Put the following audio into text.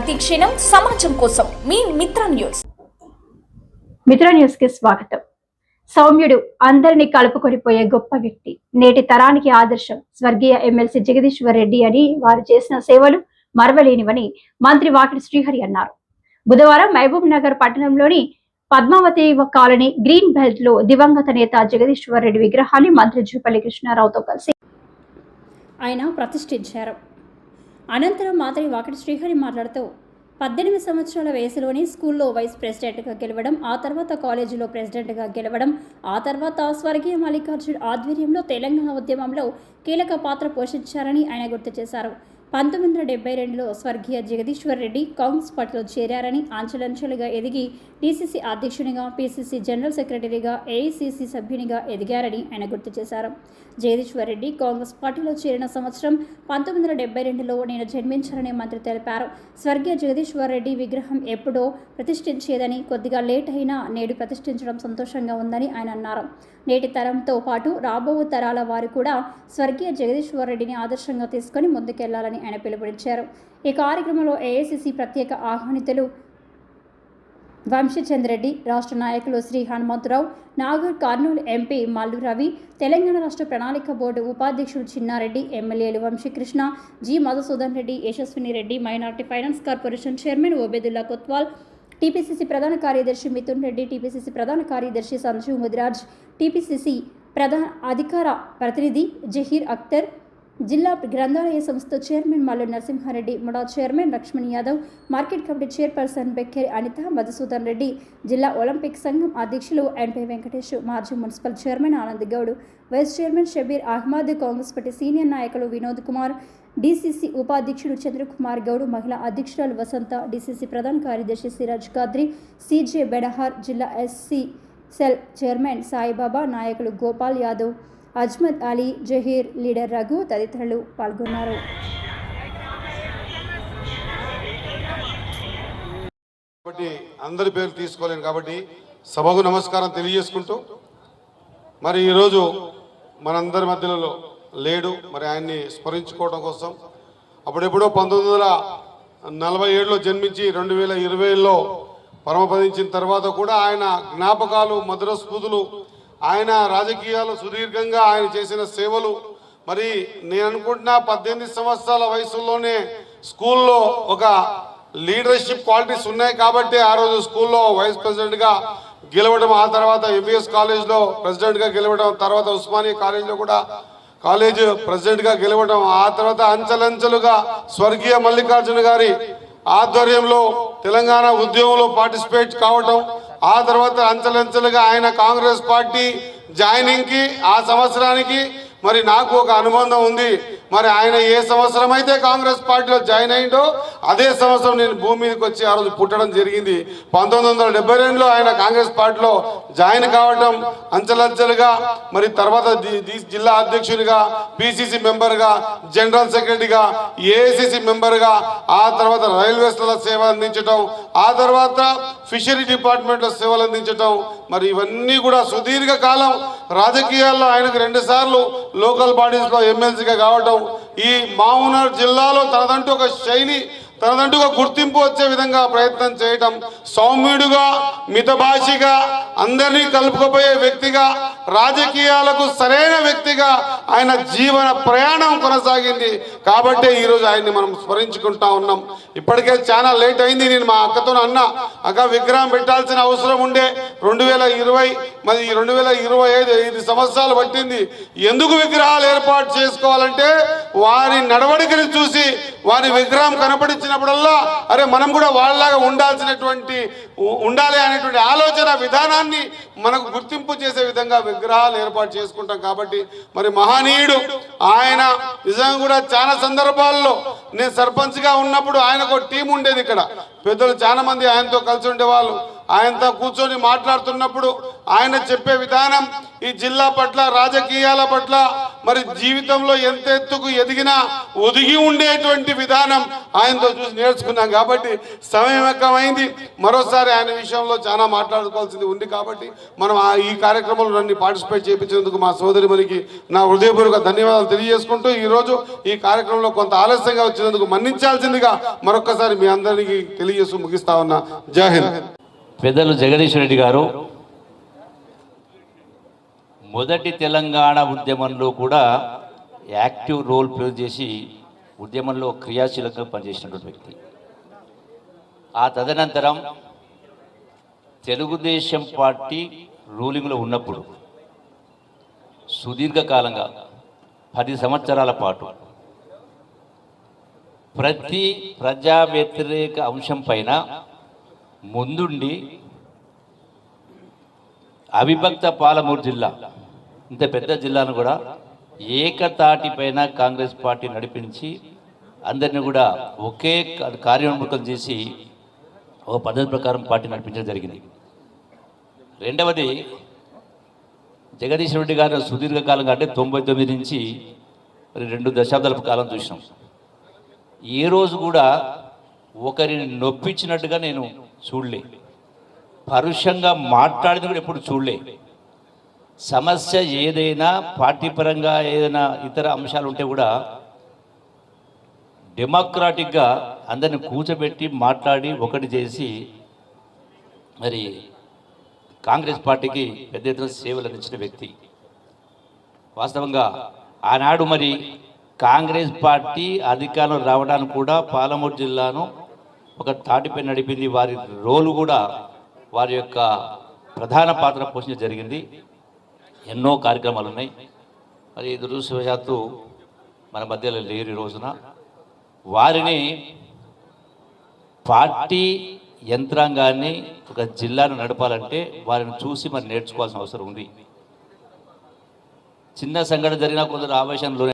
ప్రతిక్షణం సమాజం కోసం. మీ మిత్ర న్యూస్. మిత్ర న్యూస్కి స్వాగతం. సౌమ్యుడు అందరినీ కలుపుకొనిపోయే గొప్ప వ్యక్తి. నేటి తరానికి ఆదర్శం. స్వర్గీయ ఎమ్మెల్సీ జగదీశ్వర్ రెడ్డి అని వారు చేసిన సేవలు మరవలేనివని మంత్రి వాకిటి శ్రీహరి అన్నారు. బుధవారం మహబూబ్ నగర్ పట్టణంలోని పద్మావతి కాలనీ గ్రీన్ బెల్ట్లో దివంగత నేత జగదీశ్వర్ రెడ్డి విగ్రహాన్ని మంత్రి జూపల్లి కృష్ణారావుతో కలిసి ఆయన ప్రతిష్ఠించారు. అనంతరం మాతరి వాకిటి శ్రీహరి మాట్లాడుతూ పద్దెనిమిది సంవత్సరాల వయసులోనే స్కూల్లో వైస్ ప్రెసిడెంట్గా గెలవడం ఆ తర్వాత కాలేజీలో ప్రెసిడెంట్గా గెలవడం ఆ తర్వాత స్వర్గీయ మల్లికార్జున్ ఆధ్వర్యంలో తెలంగాణ ఉద్యమంలో కీలక పాత్ర పోషించారని ఆయన గుర్తు చేశారు. పంతొమ్మిది వందల డెబ్బై రెండులో స్వర్గీయ జగదీశ్వర్ రెడ్డి కాంగ్రెస్ పార్టీలో చేరారని అంచెలంచెలుగా ఎదిగి డీసీసీ అధ్యక్షునిగా పీసీసీ జనరల్ సెక్రటరీగా ఏఐసీసీ సభ్యునిగా ఎదిగారని ఆయన గుర్తు చేశారు. జగదీశ్వర్ రెడ్డి కాంగ్రెస్ పార్టీలో చేరిన సంవత్సరం పంతొమ్మిది వందల డెబ్బై రెండులో నేను జన్మించారని మంత్రి తెలిపారు. స్వర్గీయ జగదీశ్వర్ రెడ్డి విగ్రహం ఎప్పుడో ప్రతిష్ఠించేదని కొద్దిగా లేట్ అయినా నేడు ప్రతిష్ఠించడం సంతోషంగా ఉందని ఆయన అన్నారు. నేటి తరంతో పాటు రాబో తరాల వారు కూడా స్వర్గీయ జగదీశ్వర్ రెడ్డిని ఆదర్శంగా తీసుకొని ముందుకెళ్ళాలని ఆయన పిలుపునిచ్చారు. ఈ కార్యక్రమంలో ఏఐసిసి ప్రత్యేక ఆహ్వానితులు వంశీచంద్రెడ్డి రాష్ట్ర నాయకులు శ్రీ హనుమంతరావు నాగూర్ కర్నూలు ఎంపీ మల్లు రవి తెలంగాణ రాష్ట్ర ప్రణాళిక బోర్డు ఉపాధ్యక్షుడు చిన్నారెడ్డి ఎమ్మెల్యేలు Vamshi Krishna G Madhusudan Reddy Yashaswini Reddy minority finance corporation chairman Obedullah Kotwal TPCC ప్రధాన కార్యదర్శి మిథున్ రెడ్డి టీపీసీసీ ప్రధాన కార్యదర్శి సంజీవ్ ముదిరాజ్ టీపీసీసీ ప్రధాన అధికార ప్రతినిధి జహీర్ అఖ్తర్ జిల్లా గ్రంథాలయ సంస్థ chairman Mallu Narasimha Reddy MUDA chairman Lakshman Yadav market committee chairperson Bekkeri Anitha Madhusudan Reddy జిల్లా ఒలింపిక్ సంఘం అధ్యక్షులు ఎన్పై వెంకటేష్ మాజీ municipal chairman Anand Goud vice chairman Shabbir Ahmed Congress party senior నాయకులు వినోద్ కుమార్ డీసీసీ ఉపాధ్యక్షుడు చంద్రకుమార్ గౌడ్ మహిళా అధ్యక్షురాలు వసంత డీసీసీ ప్రధాన కార్యదర్శి సిరాజ్ ఖాద్రి సీజే బెడహార్ జిల్లా ఎస్సీ సెల్ చైర్మన్ సాయిబాబా నాయకులు గోపాల్ యాదవ్ అజ్మద్ అలీ జహీర్ లీడర్ రఘు తదితరులు పాల్గొన్నారు. కాబట్టి అందరి పేర్లు తీసుకోలేను కాబట్టి సభకు నమస్కారం తెలియజేసుకుంటూ మరి ఈరోజు మనందరి మధ్యలో లేడు మరి ఆయన్ని స్మరించుకోవడం కోసం. అప్పుడెప్పుడో పంతొమ్మిది వందల నలభై ఏడులో జన్మించి రెండు వేల ఇరవైలో పరమపదించిన తర్వాత కూడా ఆయన జ్ఞాపకాలు మధుర స్మృతులు ఆయన రాజకీయాలు సుదీర్ఘంగా ఆయన చేసిన సేవలు. మరి నేను అనుకుంటున్నా పద్దెనిమిది సంవత్సరాల వయసులోనే స్కూల్లో ఒక లీడర్షిప్ క్వాలిటీస్ ఉన్నాయి కాబట్టి ఆ రోజు స్కూల్లో వైస్ ప్రెసిడెంట్గా గెలవడం ఆ తర్వాత ఎంబీఎస్ కాలేజ్లో ప్రెసిడెంట్గా గెలవడం తర్వాత ఉస్మానియా కాలేజ్లో కూడా కాలేజ్ ప్రెసిడెంట్గా గెలవడం ఆ తర్వాత అంచెలంచెలుగా స్వర్గీయ మల్లికార్జున గారి ఆధ్వర్యంలో తెలంగాణ ఉద్యమంలో పార్టిసిపేట్ కావటం ఆ తర్వాత అంచెలంచెలుగా ఆయన కాంగ్రెస్ పార్టీ జాయినింగ్కి ఆ సంవత్సరానికి మరి నాకు ఒక అనుబంధం ఉంది. మరి ఆయన ఏ సంవత్సరం అయితే కాంగ్రెస్ పార్టీలో జాయిన్ అయిందో అదే సంవత్సరం నేను భూమి మీదకి వచ్చి ఆ రోజు పుట్టడం జరిగింది. పంతొమ్మిది వందల రెండులో ఆయన కాంగ్రెస్ పార్టీలో జాయిన్ కావడం అంచెలంచెలుగా మరి తర్వాత జిల్లా అధ్యక్షునిగా పిసిసి మెంబర్గా జనరల్ సెక్రటరీగా ఏఐసిసి మెంబర్గా ఆ తర్వాత రైల్వేస్లలో సేవ అందించటం ఆ తర్వాత ఫిషరీ డిపార్ట్మెంట్లో సేవలు అందించటం మరి ఇవన్నీ కూడా సుదీర్ఘకాలం రాజకీయాల్లో ఆయనకు రెండుసార్లు లోకల్ బాడీస్లో ఎమ్మెల్సీగా కావటం ఈ మామునర్ జిల్లాలో తనదంటూ ఒక శైలి తనదంటూ గుర్తింపు వచ్చే విధంగా ప్రయత్నం చేయటం సౌమ్యుడుగా మితభాషిగా అందరినీ కలుపుకుపోయే వ్యక్తిగా రాజకీయాలకు సరైన వ్యక్తిగా ఆయన జీవన ప్రయాణం కొనసాగింది. కాబట్టే ఈరోజు ఆయన్ని మనం స్మరించుకుంటా ఉన్నాం. ఇప్పటికే చాలా లేట్ అయింది. నేను మా అక్కతో అన్న అక్క విగ్రహం పెట్టాల్సిన అవసరం ఉండే. రెండు వేల ఇరవై మరి రెండు వేల ఇరవై ఐదు ఐదు సంవత్సరాలు పట్టింది. ఎందుకు విగ్రహాలు ఏర్పాటు చేసుకోవాలంటే వారి నడవడికని చూసి వారి విగ్రహం కనపడించినప్పుడల్లా అరే మనం కూడా వాళ్ళలాగా ఉండాల్సినటువంటి ఉండాలి అనేటువంటి ఆలోచన విధానాన్ని మనకు గుర్తింపు చేసే విధంగా విగ్రహాలు ఏర్పాటు చేసుకుంటాం కాబట్టి మరి మహనీయుడు ఆయన నిజంగా కూడా చాలా సందర్భాల్లో నేను సర్పంచ్గా ఉన్నప్పుడు ఆయనకు ఒక టీం ఉండేది ఇక్కడ. పెద్దలు చాలా మంది ఆయనతో కలిసి ఉండేవాళ్ళు. ఆయనతో కూర్చొని మాట్లాడుతున్నప్పుడు ఆయన చెప్పే విధానం ఈ జిల్లా పట్ల రాజకీయాల పట్ల మరి జీవితంలో ఎంత ఎత్తుకు ఎదిగినా ఒదిగి ఉండేటువంటి విధానం ఆయనతో చూసి నేర్చుకున్నాం కాబట్టి సమయం మరోసారి ఆయన విషయంలో చాలా మాట్లాడుకోవాల్సింది ఉంది కాబట్టి మనం ఆ ఈ కార్యక్రమంలో నన్ను పార్టిసిపేట్ చేయించినందుకు మా సోదరిమణికి నా హృదయపూర్వక ధన్యవాదాలు తెలియజేసుకుంటూ ఈరోజు ఈ కార్యక్రమంలో కొంత ఆలస్యంగా వచ్చినందుకు మన్నించాల్సిందిగా మరొకసారి మీ అందరికీ తెలియజేస్తూ ముగిస్తా ఉన్నా. జాహింద్ పెద్దలు జగదీష్ రెడ్డి గారు. మొదటి తెలంగాణ ఉద్యమంలో కూడా యాక్టివ్ రోల్ ప్లే చేసి ఉద్యమంలో క్రియాశీలకంగా పనిచేసినటువంటి వ్యక్తి. ఆ తదనంతరం తెలుగుదేశం పార్టీ రూలింగ్లో ఉన్నప్పుడు సుదీర్ఘకాలంగా పది సంవత్సరాల పాటు ప్రతి ప్రజా వ్యతిరేక అంశం పైన ముందుండి అవిభక్త పాలమూరు జిల్లా ఇంత పెద్ద జిల్లాను కూడా ఏకతాటిపైన కాంగ్రెస్ పార్టీ నడిపించి అందరిని కూడా ఒకే కా- కార్యోన్ముఖం చేసి ఒక పద్ధతి ప్రకారం పార్టీ నడిపించడం జరిగింది. రెండవది జగదీష్ రెడ్డి గారు సుదీర్ఘకాలంగా అంటే తొంభై తొమ్మిది నుంచి మరి రెండు దశాబ్దాల కాలం చూసినాం. ఏ రోజు కూడా ఒకరిని నొప్పించినట్టుగా నేను చూడలే. పరుషంగా మాట్లాడిన కూడా ఎప్పుడు చూడలే. సమస్య ఏదైనా పార్టీ పరంగా ఏదైనా ఇతర అంశాలు ఉంటే కూడా డెమోక్రాటిక్గా అందరిని కూర్చోబెట్టి మాట్లాడి ఒకటి చేసి మరి కాంగ్రెస్ పార్టీకి పెద్ద ఎత్తున సేవలు అందించిన వ్యక్తి. వాస్తవంగా ఆనాడు మరి కాంగ్రెస్ పార్టీ అధికారంలో రావడానికి కూడా పాలమూరు జిల్లాను ఒక తాటిపై నడిపింది వారి రోలు కూడా వారి యొక్క ప్రధాన పాత్ర పోషణ జరిగింది. ఎన్నో కార్యక్రమాలు ఉన్నాయి మరి దురదృష్టవశాత్తు మన మధ్యలో లేరు ఈ రోజున. వారిని పార్టీ యంత్రాంగాన్ని ఒక జిల్లాను నడపాలంటే వారిని చూసి మరి నేర్చుకోవాల్సిన అవసరం ఉంది. చిన్న సంఘటన జరిగినా కొందరు ఆవేశంలో